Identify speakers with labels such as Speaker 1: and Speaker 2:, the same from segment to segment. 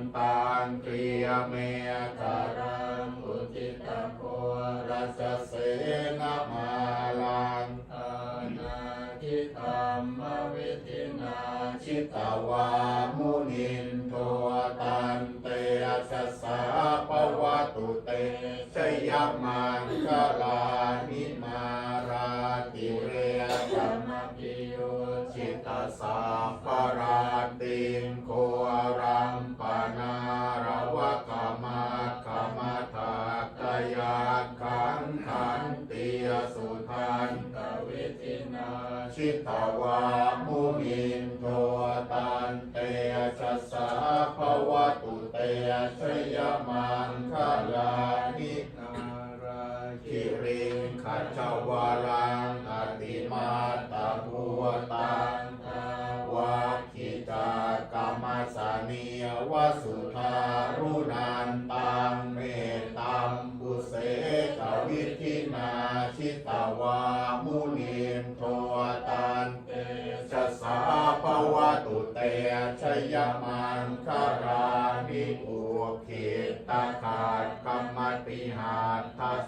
Speaker 1: นตังเกลียเม งขัจจวาลังอติมาตาภูตังวาคิจากรรมสานียวสุธารุนันตังเมตัมบุเสกวิธินาชิตาวามุนินโทตันเตชะสาภวตุเตชยม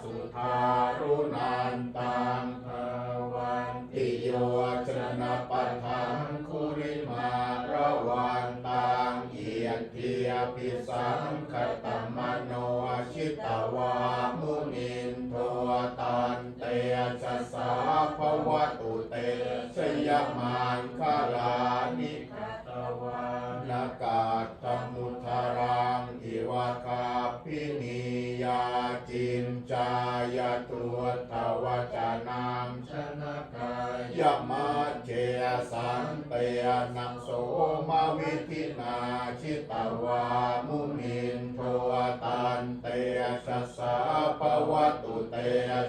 Speaker 1: สุธารุนันตังภวันติโยชนะปัฏฐานคุริมาระวันตังเอียเทียปิสังคตมโนชิตวามุนินโทตันเตชะสาภวตุเตชยมันคาลา จินจายตัวทวจานังชนะกายมาเจสันเตยนังโสมาวิธินาชิตาวามุนินโทตันเตชะสาปวตุเต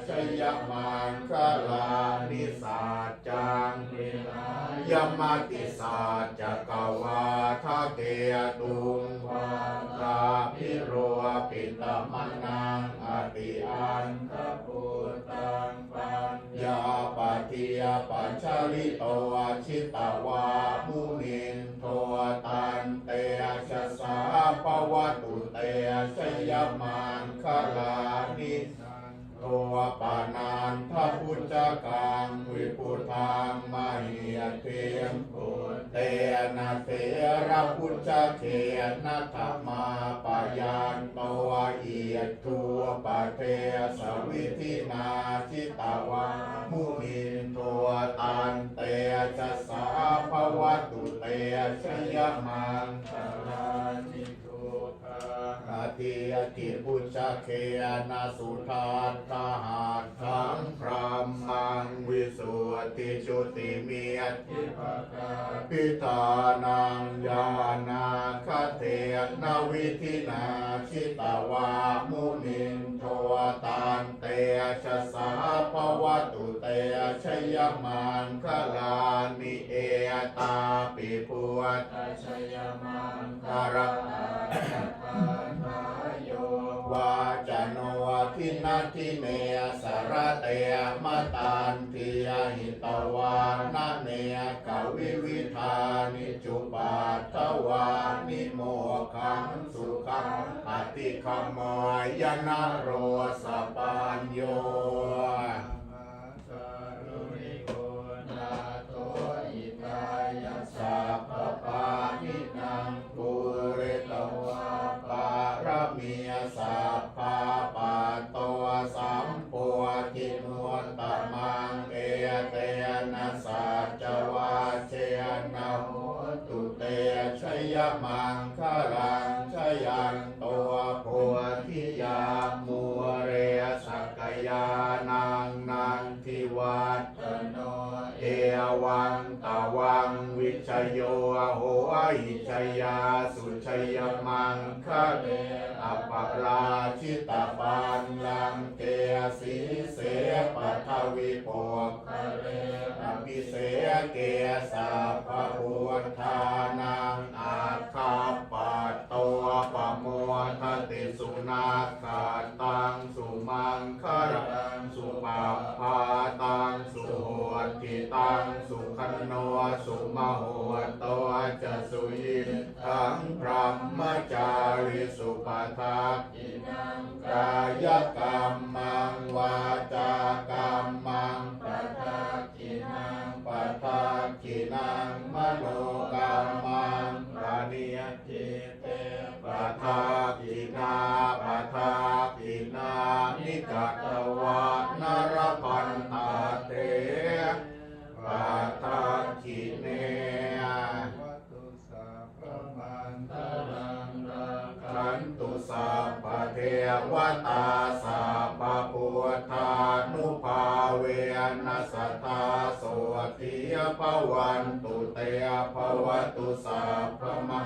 Speaker 1: ชยมันคลานิสาจังเวลายมาติสาจักวาทาเกตุงวา ตาพิโรปิตมนังอติอันทปุตตังปัญญาปฏิยปัญชลิโตชิตาวามุนินโทตันเตชะสาปวตุเตชยมันคลานิสังโตปานันทพุทธกังวิพุทธังมหิยเทมปุตเตนะเถระพุทธเขนะธรรมา สุทานทหาทังพรหมังวิสุทธิชุติเมียทิภกาพิธานังญาณาคเทนวิธินาชิตาวามุนินโทตันเตชะสาภวตุเตชยมันคลานิเอตาปิพุทธชยมันคาระ ทินาทิเนสารเตมตันทิยหิตวานาเนกวิวิธานิจุปาตวานิโมขังสุขังอติขมายนาโรสปัญโย โยโยโหอิชยาสุชยมังคะเรอปราชิตาปันลังเกสีเสปัทวิโปคะเรอภิเสเกสาภพุทานัง สุนาคาตังสุมังคารังสุปาพาตังสุโหติตังสุขันโนสุมโหโตจะสุยินทังพรหมจาริสุปทักขินังกายกรรมังวาจากรรมังปทักขินังปทักขินังมโนกรรมังปานิยจิเตป ทักขินาปทักขินานิกัตวานรพันธาเตปทักขิเน
Speaker 2: วัตุสัพพมันตรังราคั
Speaker 1: ขั
Speaker 2: น
Speaker 1: ตุสัพเทวตาสัพพุทธานุภาเวนัสตาโสติยภวันตุเตภวตุสัพพมั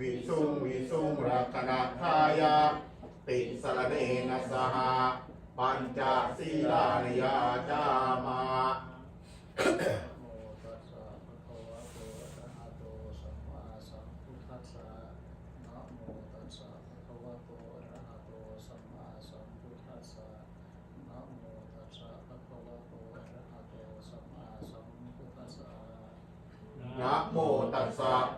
Speaker 1: วิสุงวิสุงรักนัทายาติสรเนนะสหปัญจศีลานิยาจามา
Speaker 2: โมตัสสะภะคะวะโตอะระหะโตสัมมาสัมพุทธัสสะนะโมตัสสะภะ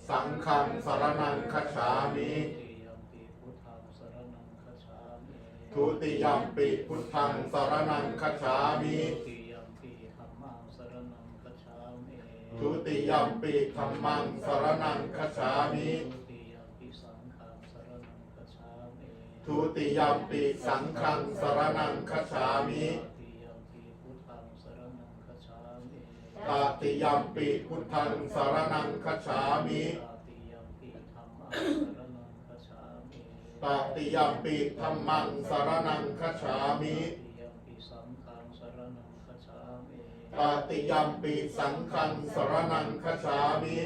Speaker 2: สังฆังสรณังคัจฉามิ
Speaker 1: สังฆังสรณังคัจฉามิ
Speaker 2: ติยัมปิพุทธังสรณังคัจฉามิ
Speaker 1: ทุติยัมปิพุทธังสรณังคัจฉามิ
Speaker 2: ติยัมปิธัมมังสรณังคัจฉามิ
Speaker 1: ทุติยัมปิธัมมังสรณังคัจฉามิ
Speaker 2: ทุติยัมปิสังฆังสรณังคัจฉามิ
Speaker 1: ทุติยัมปิสังฆังสรณังคัจฉา มิ
Speaker 2: ตติยัมปิพุทธังสรณังคัจฉามิ
Speaker 1: ตติยัมปิพุทธังสรณังคัจฉามิ
Speaker 2: ตติยัมปิธัมมังสรณังคัจฉามิ
Speaker 1: ตติยัมปิสังฆังสรณังคัจฉามิ
Speaker 2: ตติยัมปิสังฆังสรณังคัจฉามิ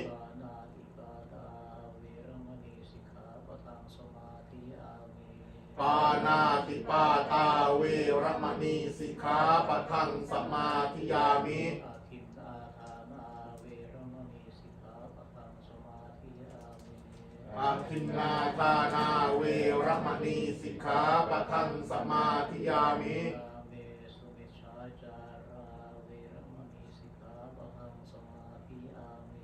Speaker 1: ปานาติปาตาเวรมณีสิกขาปะทังสมาธิยามิ
Speaker 2: ปา
Speaker 1: อาทินนาทานาเวรมณีสิกขาปะทังสมาธิยามิ
Speaker 2: กา
Speaker 1: เมสุมิชฌาจาราเวรมณีสิกขาปะทังสมาธิยามิ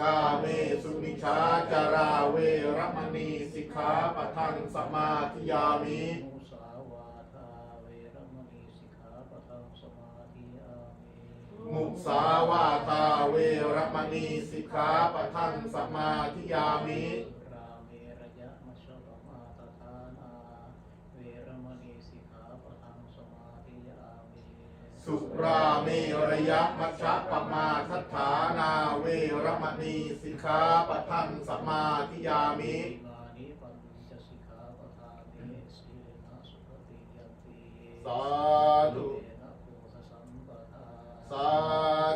Speaker 2: กาเมสุมิชฌาจาราเวรมณีสิกขาปะทังสมาธิยามิ
Speaker 1: มุสาวาทาเวรมณีสิกขาปะทังสมาธิยามิ
Speaker 2: มุสาวาตาเวรมณีสิกขาปะทังสมาธิยามิ
Speaker 1: ระยะมัชฌปมาตทานาเวรมณีสิกขาปะทังสมาธิยามิ
Speaker 2: สุราเมระยะมัชฌะปมาทัฏฐานาเวรมณีสิกขาปะทังสมาธิยามิ
Speaker 1: อิมานิปัญจสิกขาปทานิสีลนาสาธุ
Speaker 2: เยนะโพสสัมปทา
Speaker 1: สา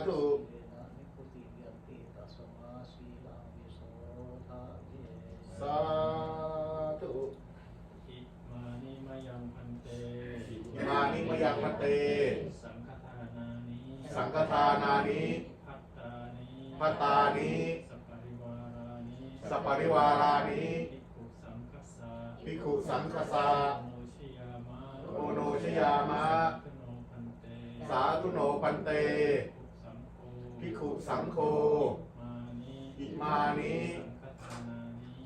Speaker 1: ธุ
Speaker 2: เยนะนิพุติยันติตัสมาสีลังวิโสทะเย
Speaker 1: สาธุ
Speaker 3: อิมานิมยังพันเต
Speaker 1: มานิมยังพันเต
Speaker 3: สังฆทานานิ
Speaker 1: สังฆทานานิ
Speaker 3: พัตตานิ
Speaker 1: พัตตานิ
Speaker 3: สัปปริวารานิ
Speaker 1: สัปปริวารานิ
Speaker 3: ภิกขุสังฆสสะ
Speaker 1: ภิกขุสังฆสา
Speaker 3: โนชิยามะ
Speaker 1: โอโนชยามะ
Speaker 3: สาธุโนพันเต
Speaker 1: สาธุโนพันเต
Speaker 3: ภิกขุสังโฆ
Speaker 1: ภิกขุสังโฆ
Speaker 3: มานิ
Speaker 1: อิมานิ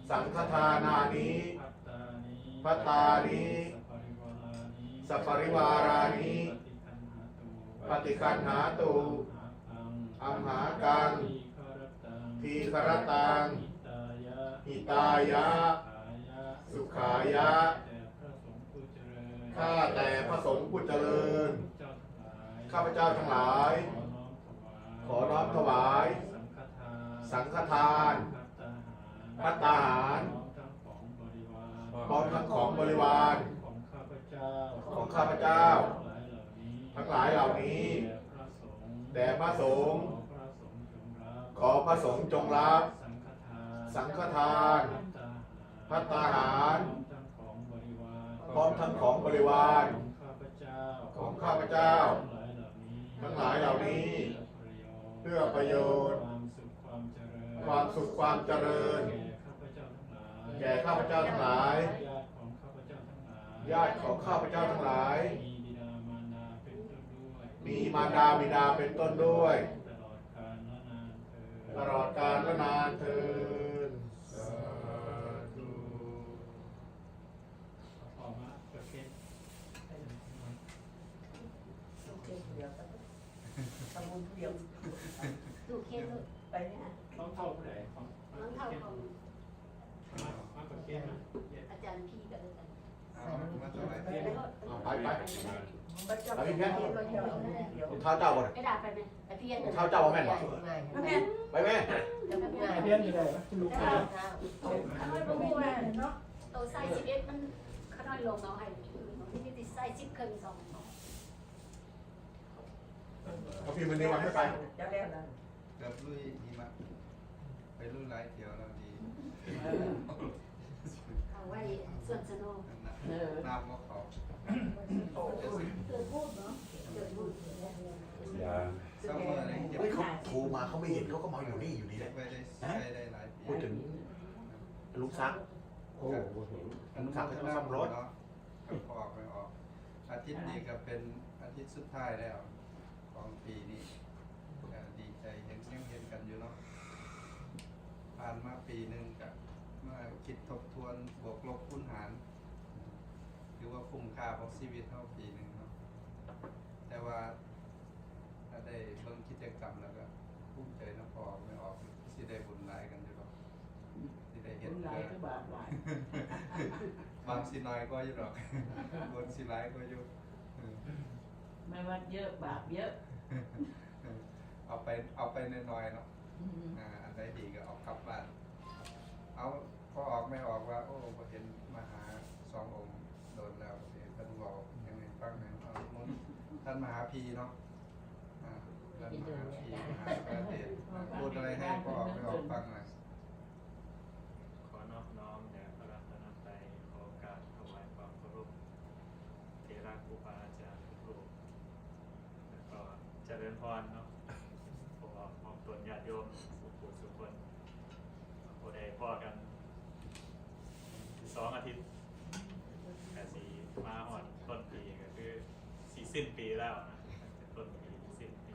Speaker 3: สั
Speaker 1: สั
Speaker 3: ง
Speaker 1: ง
Speaker 3: ฆ
Speaker 1: ฆ
Speaker 3: ทา
Speaker 1: ทา
Speaker 3: นา
Speaker 1: นา
Speaker 3: นิ
Speaker 1: นิ
Speaker 3: พัตตานิ
Speaker 1: พัตตานิ
Speaker 3: สัปปริวารานิ
Speaker 1: ป
Speaker 3: ฏิคันหาตุ
Speaker 1: ปฏิคันหาตุ
Speaker 3: อัมหา
Speaker 1: อัมหากัง
Speaker 3: ทีคารตัง
Speaker 1: ทีครตัง
Speaker 3: หิตายะ
Speaker 1: หิตายะ
Speaker 3: สุขายะ
Speaker 1: สุขายะ
Speaker 3: แต่พระสงฆ์ผู้เจริญ
Speaker 1: ข้าแต่พระสงฆ์ผู้เจริญ
Speaker 3: เจ้าทั้งหลาย
Speaker 1: ข้าพเจ้าทั้งหลาย
Speaker 3: ขอน้อมถวาย
Speaker 1: ขอน้อมถวาย
Speaker 3: สังฆทาน
Speaker 1: สังฆทาน
Speaker 3: พัตตาหาร
Speaker 1: พร้อมทั้งของบริวาร
Speaker 3: พร้อมทั้งของบริวาร
Speaker 1: ของข้าพเจ้า ทั้งหลายเหล่านี้
Speaker 3: ทั้งหลายเหล่านี้
Speaker 1: แด่พระสงฆ์
Speaker 3: แด่พระสงฆ์ขอพระสงฆ์จงรับ
Speaker 1: ขอพระสงฆ์จงรับ
Speaker 3: สังฆทาน
Speaker 1: สังฆทาน
Speaker 3: พั
Speaker 1: พั
Speaker 3: ต
Speaker 1: ต
Speaker 3: ตา
Speaker 1: ตา
Speaker 3: หา
Speaker 1: หารร
Speaker 3: พร้อมทั้งของบริวาร
Speaker 1: พร้อมทั้งของบริวาร
Speaker 3: ของข้าพเจ้า
Speaker 1: ของข้าพเจ้า
Speaker 3: ทั้งหลายเหล่านี้
Speaker 1: ทั้งหลายเหล่านี้
Speaker 3: เพื่อประโยชน์
Speaker 1: ความสุขความเจริญ
Speaker 3: ความสุขความเจริญ
Speaker 1: แก่ข้าพเจ้าทั้งหลาย
Speaker 3: แก่ข้าพเจ้าทั้งหลาย
Speaker 1: ญาติของข้าพเจ้าทั้งหลาย มีบิดามารดาเป็นต้นด้วย
Speaker 3: มีมารดาบิดาเป็นต้นด้วย
Speaker 1: ตลอดกาลและนานเทอญ
Speaker 3: ตลอดกาลและนานเทิน
Speaker 1: สาธุ
Speaker 3: ออกมาประเภท
Speaker 4: ทำบุญเดียว
Speaker 5: ดูเคสลูก
Speaker 4: ไปเนี่ย
Speaker 3: ต้องเข้าผู้ใดของ
Speaker 5: น้องเท่าของ
Speaker 3: มามาประเภทนะ
Speaker 5: อาจารย์พี่กับอาจารย์
Speaker 6: เอามาถวาย
Speaker 5: ไป
Speaker 6: เทียน
Speaker 5: รถ
Speaker 1: เอาไปไป
Speaker 4: พระเจ้าไปเที่ยวเราเที่ยวเอาบุญเดียว
Speaker 1: รองเท้าเจ้าบ่น
Speaker 5: ไปด่าไปไหมไปเพี้ยน
Speaker 1: เท้าเจ้าว่าแม่นบ่
Speaker 4: ง่าย
Speaker 5: ไปแม่
Speaker 1: ไปแม่
Speaker 5: จะไป
Speaker 4: ง่าย
Speaker 5: เพี้
Speaker 4: เพี้
Speaker 5: ยน
Speaker 4: อยู่เลยลูกค้า
Speaker 5: ข้าน้อยบ่ฮู้ว่าเนาะโตไซส์สิบเอ็ดมันข้าน้อยลงเอาให้ที่ติดไซส์สิบครึ่งสอง
Speaker 1: พอพี่มันนี่วันไม่ไป
Speaker 4: จะแล้ว
Speaker 6: เกือบลุยหิมะไปลุยหลายเที่ยวแล้วดี
Speaker 5: เอาไว้ส่วนสนุก
Speaker 6: นั่นนะน้ำก็ เขา
Speaker 4: โอ้โห
Speaker 5: เกิดพูดเนาะเกิดพูด
Speaker 6: เสมอเลยเก็บ
Speaker 1: เฮ้ยเขาโทรมาเขาไม่เห็นเขาก็มาอยู่นี่อยู่นี่แห
Speaker 6: เก็
Speaker 1: ละ
Speaker 6: บไว้ได้ใช้ได้หลายปี
Speaker 1: พูดถึงลุงซักโอ้โหเห็นลุงซักเขาจะซ่อมรถ
Speaker 6: เนาะก็ออกไม่ออก อาทิตย์นี้ก็เป็นอาทิตย์สุดท้ายแล้ว ของปีนี้ก็ดีใจเห็นยังเห็นกันอยู่เนาะผ่านมาปีหนึ่งกับมาคิดทบทวนบวกลบคูณหาร หรือว่าคุ้มค่าของชีวิตเท่าปีหนึ่งเนาะแต่ว่าถ้าได้เบิ่งกิจกรรมแล้วก็ภูมิใจนะพอไม่ออกสิได้บุญหลายกันอยู่หรอกสิได้เห็น
Speaker 4: บุญหลายก็บาปหลาย
Speaker 6: บางสิน้อยก็อยู่หรอกบุญสิหลายก็อยู่เออ
Speaker 4: ไม่ว่าเยอะบาปเยอะ
Speaker 6: เอาไปเอาไปน้อยๆเนาะอ่าอันใดดีก็เอากลับบ้านเอาพอออกไม่ออกว่า โอ้บ่เห็นมาหาสององค์โด นแล้วสิท่านบอกยังไงฟังหน่อยเอามุนท่านมหาพีเนาะอ่าท่านมหาพีมหาพระเดชพูดอะไรให้พ่อออกไม่ออกฟังหน่อย
Speaker 7: ขอนอบน้อมแด่พระรัตนตรัยขอโอกาสถวายความเคารพเทระครูบาอาจารย์ทุกรูปแล้วก็เจริญพรเนาะขอมองตนญาติโยมสุขุสุขคนโอได้พ่อกันสองอาทิตย์แต่สีมาหอดต้นปีก็คือ สิ้นปีแล้วนะต้นปีสิ้นปี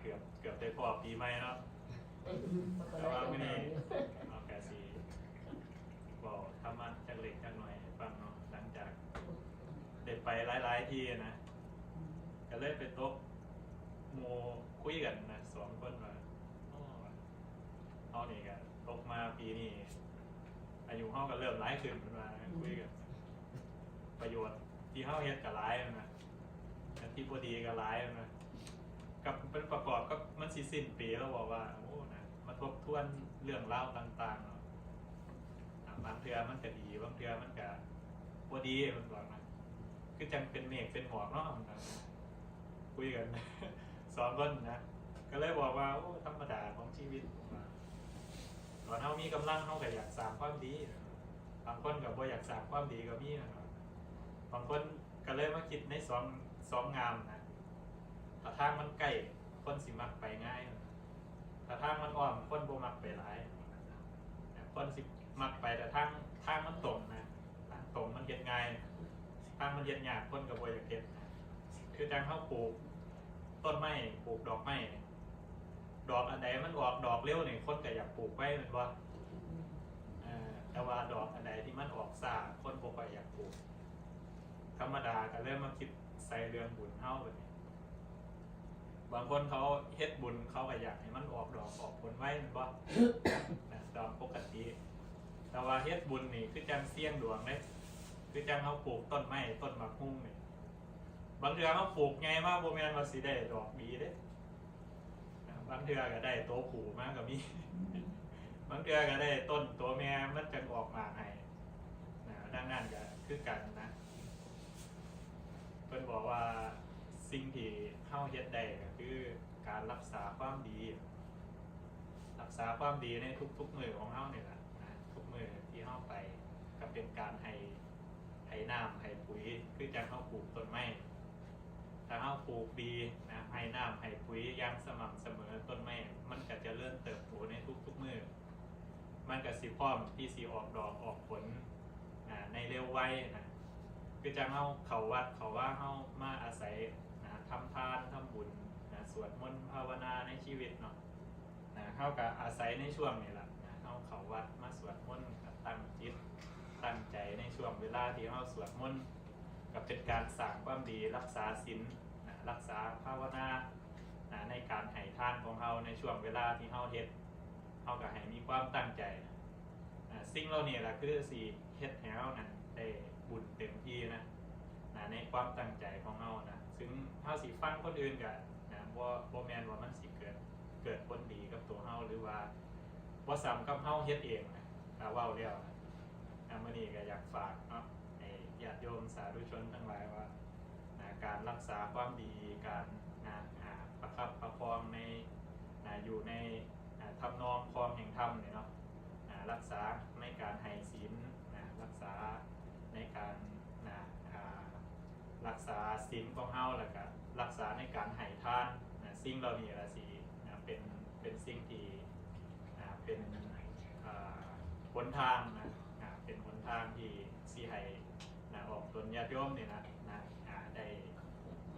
Speaker 7: เกือบเกือบได้พอปีใหม่เนาะแต่ว่าไม่ได้เอาแกสีบอกธรรมะจากเล็กจากหน่อยให้ฟังเนาะหลังจากเด็ดไปหลาย ๆ ที่นะก็เลยไปโต๊ะโมคุยกันนะสองคนว่าอ้อเอานี่กันตกมาปีนี้อายุเฮาก็เริ่มร้ายขึ้นเป็นว่าคุยกันประโยชน์ที่เฮาเฮ็ดกับร้ายนะ ที่พอดีกับร้ายมันะกับเป็นประกอบก็มันสิสิ้นปีแล้วบอกว่าโอ้นะมาทบทวนเรื่องเล่าต่างๆเนาะบางเทือมันก็ดีบางเทือมันก็พอดีมันบอกนะคือจังเป็นเมฆเป็นหมอกเนาะคุยกันสองคนนะก็เลยบอกว่าโอ้ธรรมดาของชีวิตว่าตอนเฮามีกำลังเฮาก็อยากสร้างความดีบางคนก็บ่อยากสร้างความดีก็มีนะครับบางคนก็เลยมาคิดในสอง สองงามนะถ้าทางมันใกล้คนสิมักไปง่ายถ้าทางมันอ้อมคนบ่มักไปหลายคนสิมักไปแต่ทางทางมันตรงนะทางตรงมันเฮ็ดง่ายทางมันเฮ็ดยากคนก็บ่อยากเฮ็ดนคือจังเฮาปลูกต้นไม้ปลูกดอกไม้ดอกอันใดมันออกดอกเร็วเนี่ยคนก็อยากปลูกไว้เหมือนว่าแต่ว่าดอกอันใดที่มันออกซ่าคนบ่ค่อยอยากปลูก ธรรมดาก็เริ่มมาคิด ใส่เรื่องบุญเฮาแบบนี้บางคนเขาเฮ็ดบุญเขาก็อยากให้มันออกดอกออกผลไว้มันบ่นะตามปกติ แต่ว่าเฮ็ดบุญนี่คือจังเสี่ยงดวงเด้คือจังเขาปลูกต้นไม้ต้นมะฮุ่งนี่บางเทือเขาปลูกไงมาโบแมนว่าสิได้ดอกดีเด้บางเทือก็ได้โตวผูมากก็มีบางเทือก็ได้ต้นตัวแม่มันจะออกมาให้นะดังนั้นก็คือกันนะ พิ่นบอกว่าสิ่งที่เข้าเฮ็ดได้ก็คือการรักษาความดี รักษาความดีในทุกๆมือของเฮาเนี่ยแหละนะทุกมือที่เฮาไปก็เป็นการให้ให้น้ำให้ปุ๋ย คือจังเฮาปลูกต้นไม้ถ้าเราปลูกดีนะให้น้ำให้ปุ๋ยอยังสม่ำเสมอต้นไม้มันก็จะเริ่มเติบโตในทุกๆมือมันก็สิพร้อมที่สิออกดอกออกผลนะในเร็วไวนะ คือจะเฮาเขาวัดเขาว่าเฮามาอาศัยนะทำทานทำบุญนะสวดมนต์ภาวนาในชีวิตเนาะนะเฮาก็อาศัยในช่วงนี้แหละนะเฮาเขาวัดมาสวดมนต์ก็ตั้งจิตตั้งใจในช่วงเวลาที่เฮาสวดมนต์กับเป็นการสร้างความดีรักษาศีลนะรักษาภาวนานะในการให้ทานของเราในช่วงเวลาที่เราเฮ็ดเราก็ให้มีความตั้งใจนะสิ่งเหล่านี้แหละคือสีเฮ็ดให้เรานั้น ได้บุญเต็มที่นะนะในความตั้งใจของเรานะ ซึ่งเฮาสิฟังคนอื่นก็นะบ่บ่าแมนว่ามันสิเกิดเกิดผลดีกับตัวเฮาหรือว่าบ่าซ้ำกับเฮาเฮ็ดเองนะถ้าเว้าแล้วนะนะมื้อนี้ก็อยากฝากเนาะให้ญาติโยมสาธุชนทั้งหลายว่านะการรักษาความดีการนะประคับประคองในนะอยู่ในอ่าทำนองคลองแห่งธรรมเนี่ยเนาะรักษาในการให้ศีลนะรักษา ในการนะอ่ารักษาศีลของเฮาแล้วก็รักษาในการให้ทานนะสิ่งเหล่านี้ละสินะเป็นเป็นสิ่งที่อ่าเป็นอ่าหนทางนะอ่าเป็นหนทางที่สิให้นะออกตนญาติโยมนี่นะนะอ่าได้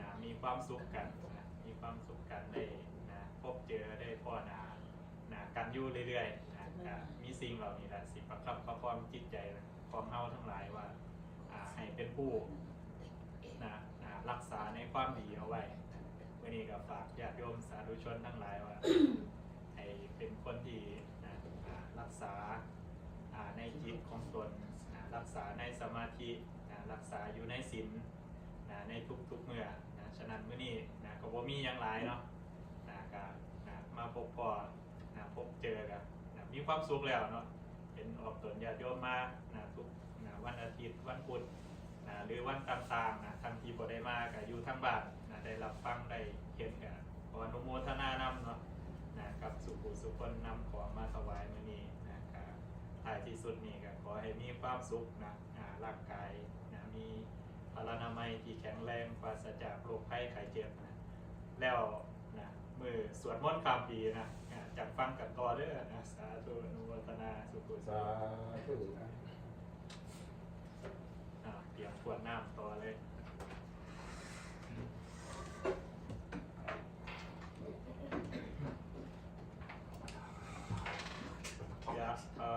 Speaker 7: นะมีความสุขกันนะมีความสุขกันได้นะพบเจอได้พ่อหนานะกันอยู่เรื่อยๆนะก็มีสิ่งเหล่านี้แหละสิประคับประคองจิตใจของเฮาทั้งหลายว่าอ่า ให้เป็นผู้นะนะรักษาในความดีเอาไว้วันนี้ก็ฝากญาติโยมสาธุชนทั้งหลายว่า ให้เป็นคนที่นะรักษาในจิตของตนนะรักษาในสมาธินะรักษาอยู่ในศีลนะในทุกๆเมื่อนะฉะนั้นมื้อนี้นะก็บ่มีหยังหลายเนาะนะก็นะมาพบพอนะพบเจอกันนะมีความสุขแล้วเนาะเห็นออกตนญาติโยมมานะทุกนะวันอาทิตย์วันพุธน หรือวันต่างๆนะทันทีบ่ได้มาก็อยู่ทางบ้านนะได้รับฟังได้เห็นกันขออนุโมทนานำเนาะนะครับสุขุสุคนนำของมาถวายมื้อนี้นะครับท้ายที่สุดนี้ก็ขอให้มีความสุขนะร่างกายนะมีพลานามัยที่แข็งแรงปราศจากโรคภัยไข้เจ็บนะแล้วนะมือสวดมนต์คำปีนะจากฟังกันต่อเด้อนะสาธุอนุโมทนาสุขุสา
Speaker 1: ธุ
Speaker 7: เตรียมขวดน้ำต่อเลยยะถา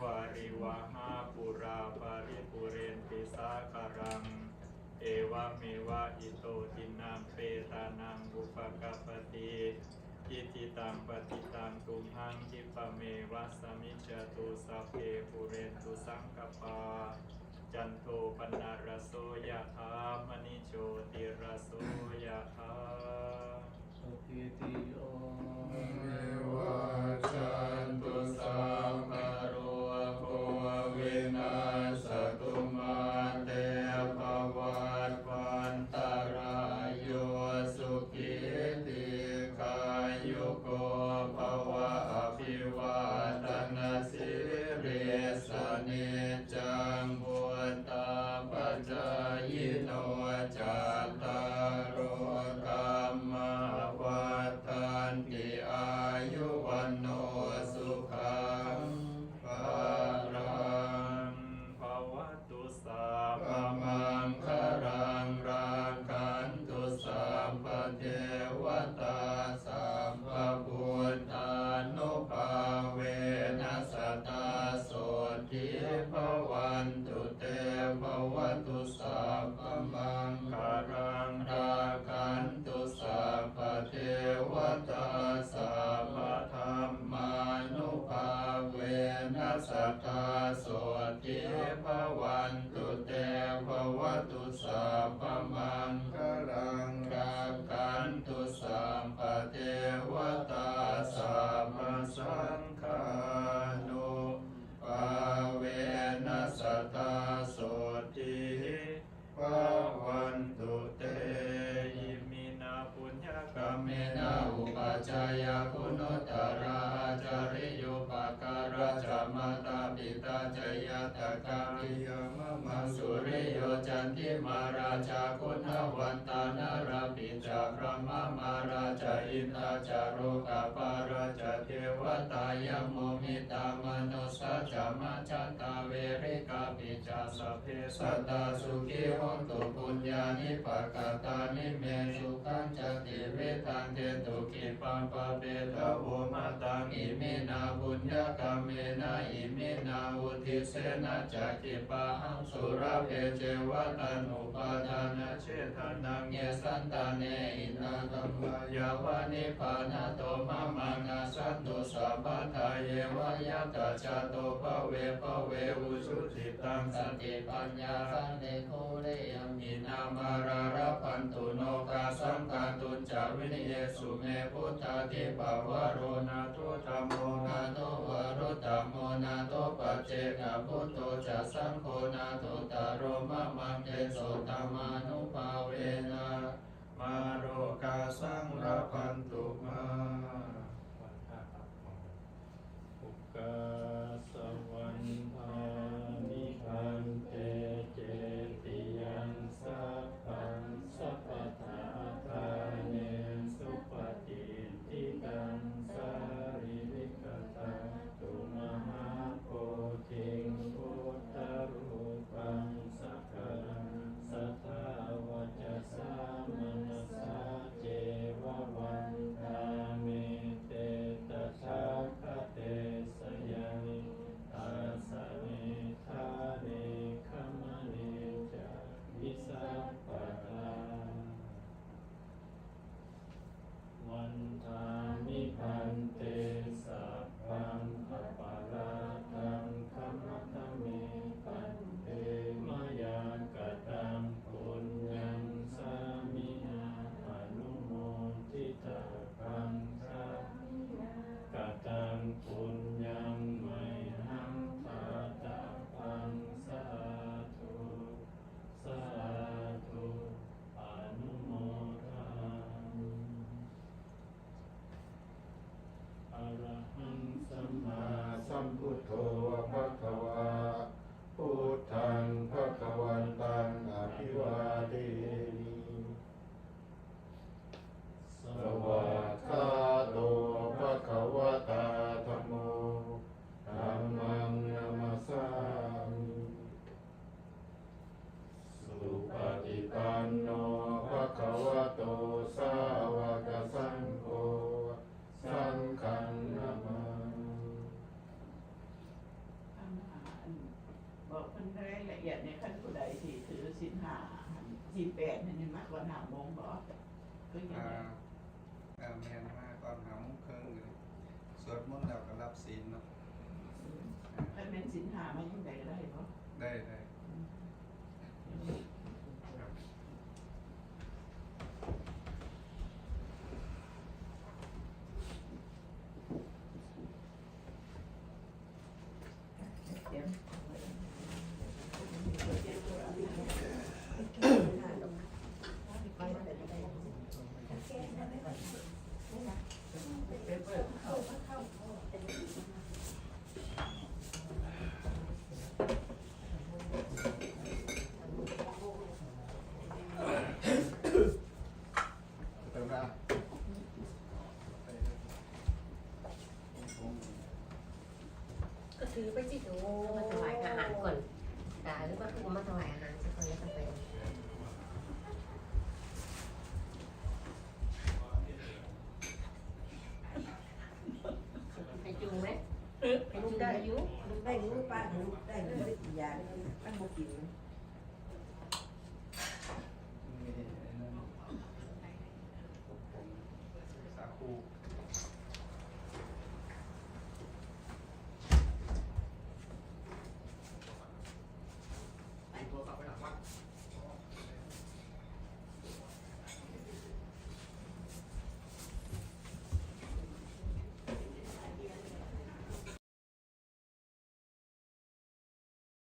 Speaker 7: วาริวหาปุราปาริปุเรนติสาคารัง เอวะเมวะอิโตทินังเปตานังอุปกปปติอิติตังปฏิตังตุมหังคิปเมวะสมิจจตุสัพเพปุเรนตุสังกปา จันโทปนารโสยะธามณิโชติรโสยะธา
Speaker 2: สุขิติโย
Speaker 1: เมวะจันตุสัพ สัตตา
Speaker 2: สุขีหนตุปุญญานิปกาตานิเมสุขังจติเวทังเทตุกิปังปะเปตะโวมาตังอิมินาบุญญากรรมเมนะอิมินาอุทิเสนะจักิปะหังสุราเพเจวะตานุปาทานะเชทานังเยสันตาเนอินาตัมมายาวานิพานาโตมะมังอาสันตุสัพพะท เยวายาตจาโตภเวภเวอุชุติตังสติปัญญาสันเดโคเลยมินามาราระพันตุโนกาสังกาตุจาวินิเยสุเมพุทธาทิปวโรนาทุธรรมโมนาโตวรุตตมโมนาโตปัจเจกพุทโตจะสังโฆนาโตตารโรมะมังเตโสตมานุภาเวนะมาโรกาสังรพันตุมา
Speaker 3: วันท่าครับอุกกา สวันพา แมนมากก่อนหาโมุ้งครึ่งเลยสวดมนต์แล้วก็รับศีลเนาะถ้าเป็นสินหามันยังไงได้ปะได้ได้ ถือไปจิหนู มาถวายอาหารก่
Speaker 8: อนแต่หรือว่าคุณมาถวาย
Speaker 9: อาหารจะค
Speaker 10: อยจะไป